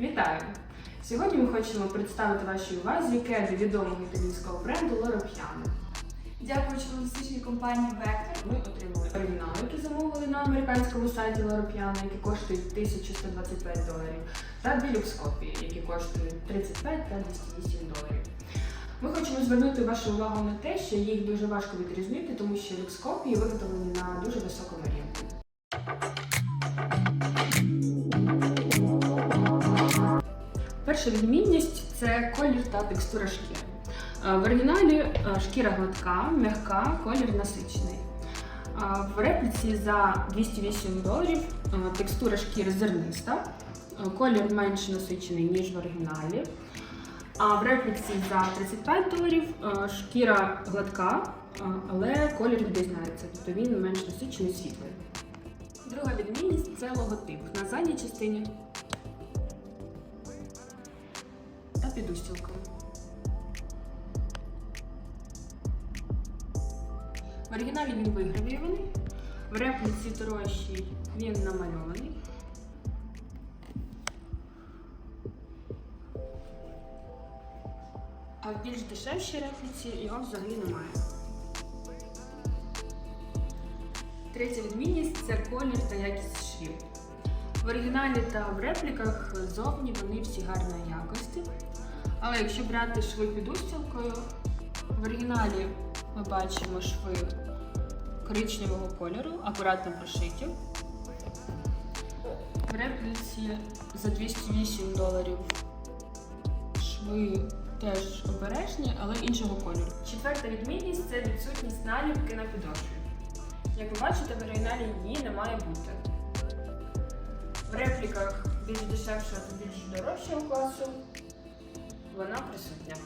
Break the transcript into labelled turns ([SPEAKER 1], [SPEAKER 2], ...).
[SPEAKER 1] Вітаю! Сьогодні ми хочемо представити вашій увазі кеди відомого італійського бренду Loro Piana.
[SPEAKER 2] Дякуючи логістичній компанії Vector,
[SPEAKER 1] Ми отримали оригінали, які замовили на американському сайті Loro Piana, які коштують 1125 доларів, та дві люкс-копії, які коштують 35 та 208 доларів. Ми хочемо звернути вашу увагу на те, що їх дуже важко відрізнити, тому що люкс-копії виготовлені на дуже високому рівні. Перша відмінність це колір та текстура шкіри. Е, В оригіналі е, шкіра гладка, м'яка, колір насичений. В репліці за 208 доларів е, текстура шкіри зерниста, е, колір менш насичений, ніж в оригіналі. А в репліці за 35 доларів е, шкіра гладка, е, але колір відрізняється, тобто він менш насичений світлий. Друга відмінність це логотип на задній частині під. В оригіналі він вигравірований, в репліці дорожчій він намальований. А в більш дешевшій репліці його взагалі немає. Третя відмінність це колір та якість швів. В оригіналі та в репліках зовні вони всі гарної якості. Але якщо брати шви під устілкою, в оригіналі ми бачимо шви коричневого кольору, акуратно прошиті. В репліці за 208 доларів шви теж обережні, але іншого кольору. Четверта відмінність це відсутність наліпки на підошві. Як ви бачите, в оригіналі її не має бути. В репліках більш дешевшого та більш дорожчого класу вона присутня.